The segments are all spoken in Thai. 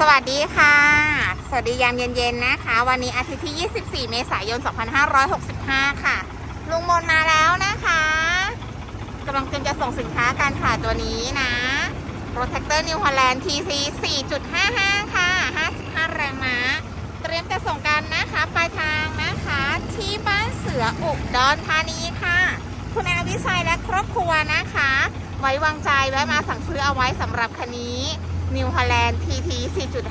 สวัสดีค่ะ สวัสดียามเย็นๆนะคะ วันนี้อาทิตย์ที่ 24 เมษายน 2565 ค่ะ ลุงมนมาแล้วนะคะกำลังเตรียมจะส่งสินค้ากันค่ะตัวนี้นะ Protector New Holland TC 4.55 ค่ะ 55 แรงม้า เตรียมจะส่งกันนะคะปลายทางนะคะ ที่บ้านเสืออุดรธานีค่ะ คุณอาวิชัยและครอบครัวนะคะ ไว้วางใจแวะมาสั่งซื้อเอาไว้สำหรับคันนี้ New Holland TT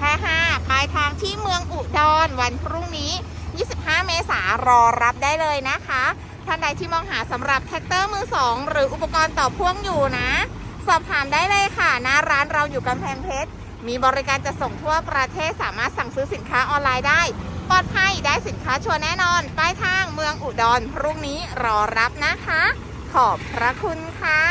4.55 ปลายทางที่เมืองอุดรวันพรุ่งนี้ 25 เมษารอรับได้เลยนะคะ ท่านใดที่มองหาสำหรับแท็กเตอร์มือ2หรืออุปกรณ์ต่อพ่วงอยู่นะ สอบถามได้เลยค่ะหน้าร้านเราอยู่กำแพงเพชร มีบริการจะส่งทั่วประเทศสามารถสั่งซื้อสินค้าออนไลน์ได้ ปลอดภัยได้สินค้าชัวร์แน่นอนปลายทางเมืองอุดรพรุ่งนี้รอรับนะคะ ขอบพระคุณค่ะ